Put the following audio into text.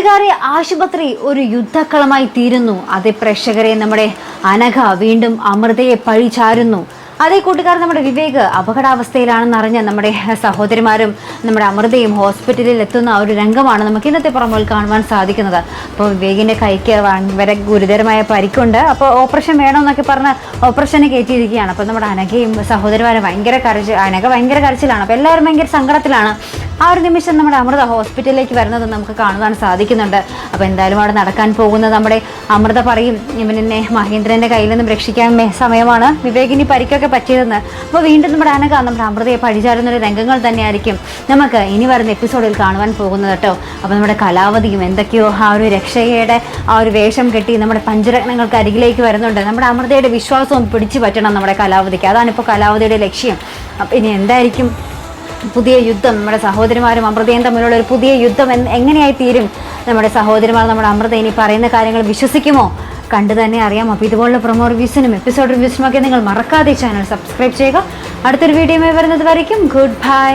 കൂട്ടുകാരെ ആശുപത്രി ഒരു യുദ്ധക്കളമായി തീരുന്നു. അതേ പ്രേക്ഷകരെ നമ്മുടെ അനഘ വീണ്ടും അമൃതയെ പഴിചാരുന്നു അതേ കൂട്ടുകാർ നമ്മുടെ വിവേക് അപകടാവസ്ഥയിലാണെന്ന് അറിഞ്ഞ നമ്മുടെ സഹോദരിമാരും നമ്മുടെ അമൃതയും ഹോസ്പിറ്റലിൽ എത്തുന്ന ഒരു രംഗമാണ് നമുക്ക് ഇന്നത്തെ പുറമോൽ കാണുവാൻ സാധിക്കുന്നത്. അപ്പോൾ വിവേകിന്റെ കൈക്ക് വരെ ഗുരുതരമായ പരിക്കുണ്ട്. അപ്പോൾ ഓപ്പറേഷൻ വേണമെന്നൊക്കെ പറഞ്ഞ് ഓപ്പറേഷന് കയറ്റിയിരിക്കുകയാണ്. അപ്പോൾ നമ്മുടെ അനഘയും സഹോദരിമാരും ഭയങ്കര കരച്ചിൽ അനഘ ഭയങ്കര കരച്ചിലാണ്. അപ്പോൾ എല്ലാവരും ഭയങ്കര സങ്കടത്തിലാണ്. ആ ഒരു നിമിഷം നമ്മുടെ അമൃത ഹോസ്പിറ്റലിലേക്ക് വരുന്നത് നമുക്ക് കാണുവാൻ സാധിക്കുന്നുണ്ട്. അപ്പോൾ എന്തായാലും അവിടെ നടക്കാൻ പോകുന്ന നമ്മുടെ അമൃത പറയും ഇവനെന്നെ മഹേന്ദ്രന്റെ കയ്യിൽ നിന്നും രക്ഷിക്കാൻ സമയമാണ്. വിവേകിനി പരിക്കൊക്കെ പറ്റിയതെന്ന്. അപ്പോൾ വീണ്ടും നമ്മുടെ അനക നമ്മുടെ അമൃതയെ പഴിചാരുന്ന ഒരു രംഗങ്ങൾ തന്നെയായിരിക്കും നമുക്ക് ഇനി വരുന്ന എപ്പിസോഡിൽ കാണുവാൻ പോകുന്നത് കേട്ടോ. അപ്പോൾ നമ്മുടെ കലാവതിയും എന്തൊക്കെയോ ആ ഒരു രക്ഷയുടെ ആ ഒരു വേഷം കെട്ടി നമ്മുടെ പഞ്ചരത്നങ്ങൾക്ക് അരികിലേക്ക് വരുന്നുണ്ട്. നമ്മുടെ അമൃതയുടെ വിശ്വാസവും പിടിച്ചു പറ്റണം നമ്മുടെ കലാവതിക്ക്. അതാണ് ഇപ്പോൾ കലാവതിയുടെ ലക്ഷ്യം. അപ്പം ഇനി എന്തായിരിക്കും? പുതിയ യുദ്ധം നമ്മുടെ സഹോദരിമാരും അമൃതയും തമ്മിലുള്ള ഒരു പുതിയ യുദ്ധം എന്ന് എങ്ങനെയായി തീരും നമ്മുടെ സഹോദരിമാർ നമ്മുടെ അമൃത ഇനി പറയുന്ന കാര്യങ്ങൾ വിശ്വസിക്കുമോ? കണ്ടു തന്നെ അറിയാം അപ്പോൾ ഇതുപോലുള്ള പ്രൊമോ റിവ്യൂസിനും എപ്പിസോഡ് റിവ്യൂസിനും ഒക്കെ നിങ്ങൾ മറക്കാതെ ചാനൽ സബ്സ്ക്രൈബ് ചെയ്യുക. അടുത്തൊരു വീഡിയോയുമായി വരുന്നത് വരയ്ക്കും. Good bye